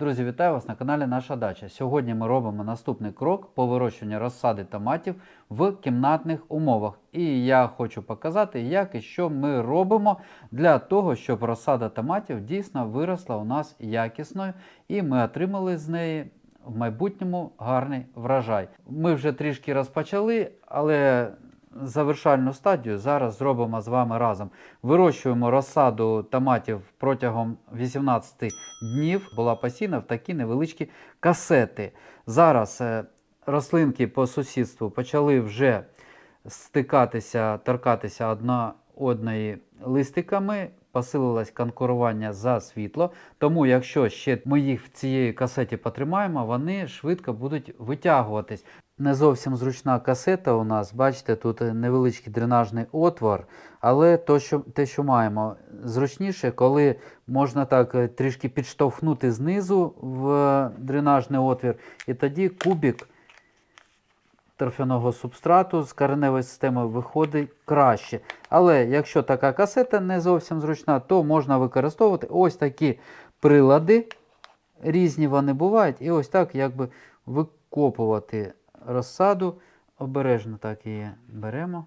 Друзі, вітаю вас на каналі Наша Дача. Сьогодні ми робимо наступний крок по вирощуванню розсади томатів в кімнатних умовах. І я хочу показати, як і що ми робимо для того, щоб розсада томатів дійсно виросла у нас якісною, і ми отримали з неї в майбутньому гарний врожай. Ми вже трішки розпочали, але завершальну стадію зараз зробимо з вами разом. Вирощуємо розсаду томатів протягом 18 днів. Була посіяна в такі невеличкі касети. Зараз е, рослинки по сусідству почали вже стикатися, торкатися одна одної листиками. Посилилось конкурування за світло. Тому, якщо ще ми їх в цієї касеті потримаємо, вони швидко будуть витягуватись. Не зовсім зручна касета у нас, бачите, тут невеличкий дренажний отвор, але то, що, те, що маємо, зручніше, коли можна так е, трішки підштовхнути знизу в дренажний отвір, і тоді кубик торфяного субстрату з кореневої системи виходить краще. Але якщо така касета не зовсім зручна, то можна використовувати ось такі прилади. Різні вони бувають, і ось так якби викопувати розсаду. Обережно так її беремо.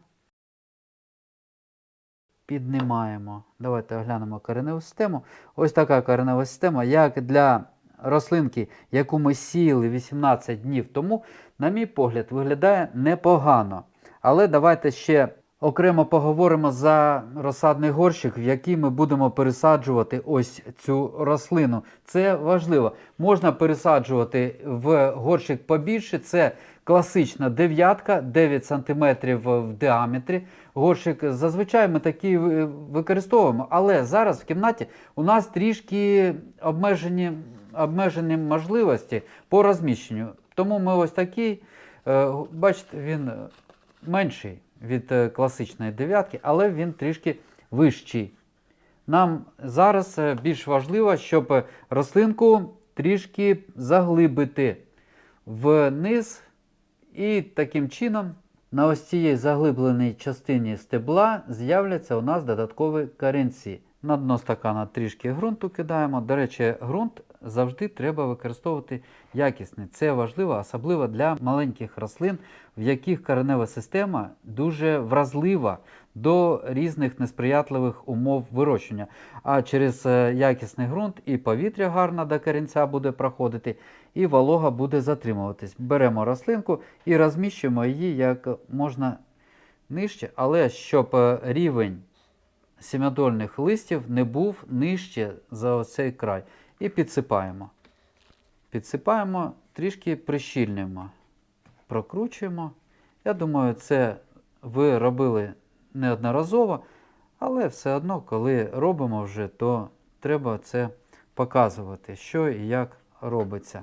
Піднімаємо. Давайте оглянемо кореневу систему. Ось така коренева система, як для рослинки, яку ми сіяли 18 днів тому, на мій погляд, виглядає непогано. Але давайте ще окремо поговоримо за розсадний горщик, в який ми будемо пересаджувати ось цю рослину. Це важливо. Можна пересаджувати в горщик побільше. Це класична дев'ятка, 9 см в діаметрі. Горщик зазвичай ми такий ви- використовуємо, але зараз в кімнаті у нас трішки обмежені, обмежені можливості по розміщенню. Тому ми ось такий, е, бачите, він менший від е, класичної дев'ятки, але він трішки вищий. Нам зараз е, більш важливо, щоб рослинку трішки заглибити вниз, і таким чином на ось цій заглибленій частині стебла з'являться у нас додаткові корінці. На дно стакана трішки ґрунту кидаємо. До речі, ґрунт завжди треба використовувати якісний. Це важливо, особливо для маленьких рослин, в яких коренева система дуже вразлива до різних несприятливих умов вирощення. А через е, якісний ґрунт і повітря гарно до корінця буде проходити, і волога буде затримуватись. Беремо рослинку і розміщуємо її як можна нижче, але щоб е, рівень сім'ядольних листів не був нижче за оцей край. І підсипаємо. Підсипаємо, трішки прищільнюємо, прокручуємо. Я думаю, це ви робили неодноразово, але все одно, коли робимо вже, то треба це показувати, що і як робиться.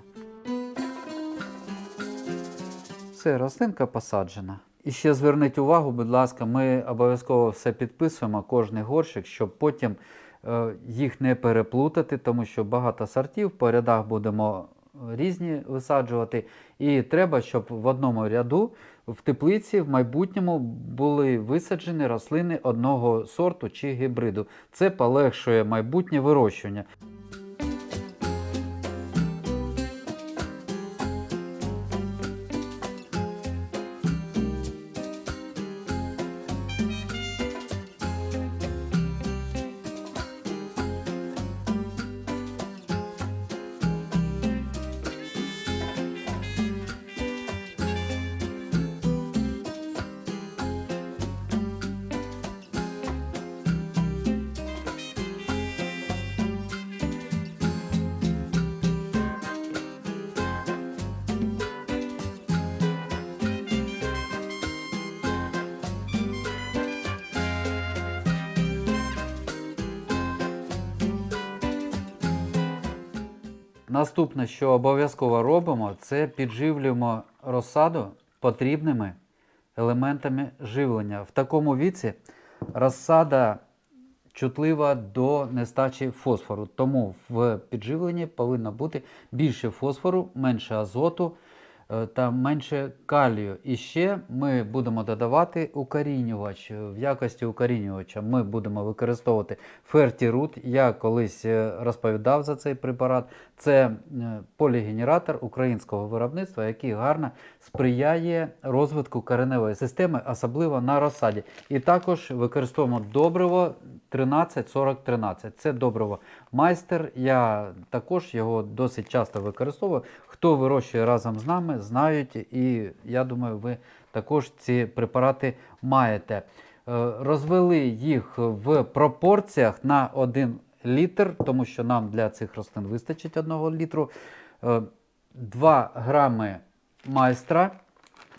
Все, рослинка посаджена. І ще зверніть увагу, будь ласка, ми обов'язково все підписуємо, кожний горщик, щоб потім їх не переплутати, тому що багато сортів по рядах будемо різні висаджувати. І треба, щоб в одному ряду в теплиці в майбутньому були висаджені рослини одного сорту чи гібриду. Це полегшує майбутнє вирощування. Наступне, що обов'язково робимо, це підживлюємо розсаду потрібними елементами живлення. В такому віці розсада чутлива до нестачі фосфору. Тому в підживленні повинно бути більше фосфору, менше азоту, та менше калію. І ще ми будемо додавати укорінювач. В якості укорінювача ми будемо використовувати фертірут. Я колись е, розповідав за цей препарат. Це е, полігенератор українського виробництва, який гарно сприяє розвитку кореневої системи, особливо на розсаді. І також використовуємо добриво 13-40-13. Це добриво майстер. Я також його досить часто використовую. Хто вирощує разом з нами, знають, і я думаю, ви також ці препарати маєте. Е, Розвели їх в пропорціях на 1 літр, тому що нам для цих рослин вистачить 1 літру. Е, 2 грами майстра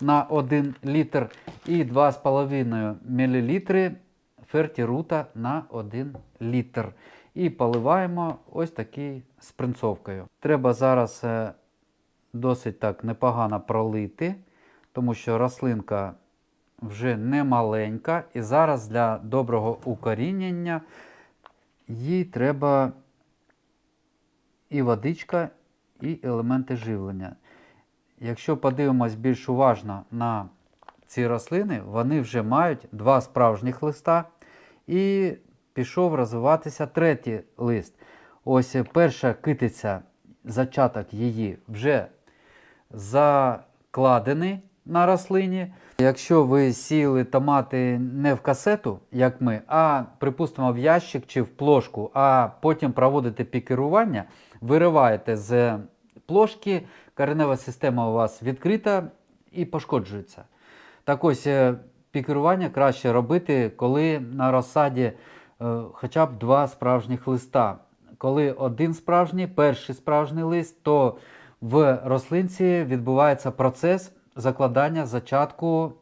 на 1 літр і 2,5 мл фертірута на 1 літр. І поливаємо ось такий спринцовкою. Треба зараз е, досить так непогано пролити, тому що рослинка вже не маленька. І зараз для доброго укорінення їй треба і водичка, і елементи живлення. Якщо подивимось більш уважно на ці рослини, вони вже мають два справжніх листа і пішов розвиватися третій лист. Ось перша китиця, зачаток її вже закладений на рослині. Якщо ви сіяли томати не в касету, як ми, а припустимо в ящик чи в плошку, а потім проводите пікерування, вириваєте з плошки, коренева система у вас відкрита і пошкоджується. Так ось е, пікерування краще робити, коли на розсаді хоча б два справжніх листа. Коли один справжній, перший справжній лист, то в рослинці відбувається процес закладання зачатку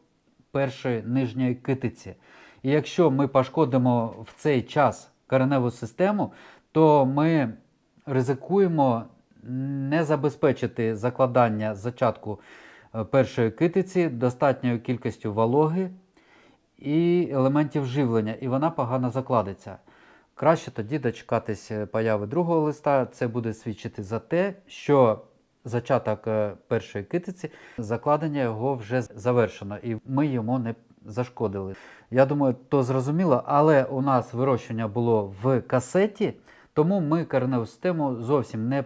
першої нижньої китиці. І якщо ми пошкодимо в цей час кореневу систему, то ми ризикуємо не забезпечити закладання зачатку е, першої китиці достатньою кількістю вологи і елементів живлення, і вона погано закладеться. Краще тоді дочекатись е, появи другого листа. Це буде свідчити за те, що зачаток е, першої китиці, закладення його вже завершено, і ми йому не зашкодили. Я думаю, то зрозуміло, але у нас вирощення було в касеті, тому ми кореневу систему зовсім не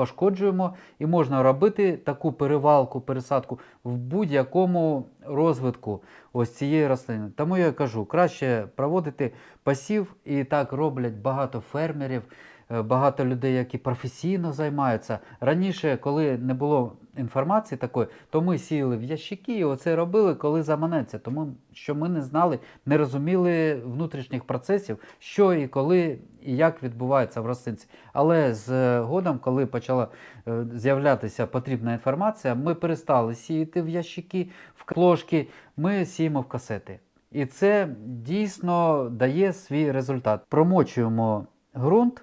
пошкоджуємо і можна робити таку перевалку, пересадку в будь-якому розвитку ось цієї рослини. Тому я кажу, краще проводити пасів, і так роблять багато фермерів, багато людей, які професійно займаються. Раніше, коли не було інформації такої, то ми сіяли в ящики і оце робили, коли заманеться. Тому що ми не знали, не розуміли внутрішніх процесів, що і коли і як відбувається в рослинці. Але згодом, коли почала е, з'являтися потрібна інформація, ми перестали сіяти в ящики, в плошки, ми сіємо в касети. І це дійсно дає свій результат. Промочуємо ґрунт,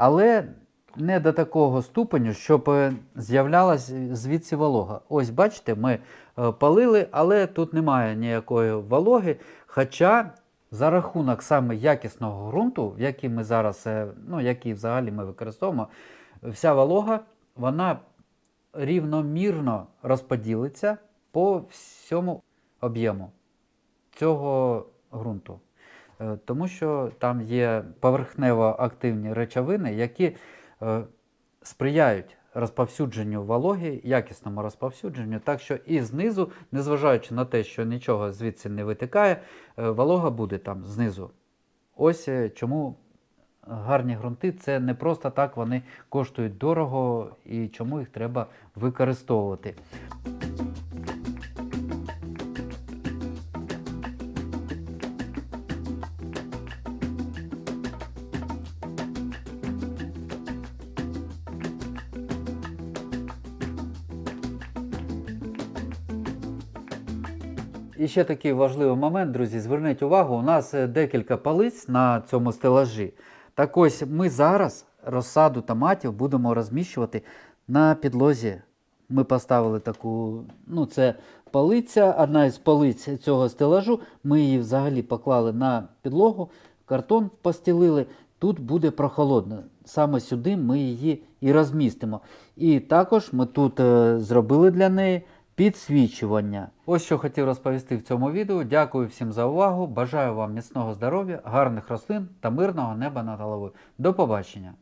але не до такого ступеню, щоб е, з'являлась звідси волога. Ось бачите, ми е, палили, але тут немає ніякої вологи. Хоча за рахунок саме якісного ґрунту, який ми зараз, е, ну який взагалі ми використовуємо, вся волога вона рівномірно розподілиться по всьому об'єму цього ґрунту. Е, Тому що там є поверхнево активні речовини, які е, сприяють розповсюдженню вологи, якісному розповсюдженню. Так що і знизу, незважаючи на те, що нічого звідси не витикає, е, волога буде там знизу. Ось чому гарні ґрунти це не просто так, вони коштують дорого і чому їх треба використовувати. І ще такий важливий момент, друзі, зверніть увагу, у нас е, декілька палиць на цьому стелажі. Так ось ми зараз розсаду томатів будемо розміщувати на підлозі. Ми поставили таку, ну це палиця, одна із полиць цього стелажу. Ми її взагалі поклали на підлогу, картон постілили. Тут буде прохолодно. саме сюди ми її і розмістимо. І також ми тут е, зробили для неї підсвічування. Ось що хотів розповісти в цьому відео. Дякую всім за увагу. Бажаю вам міцного здоров'я, гарних рослин та мирного неба над головою. До побачення!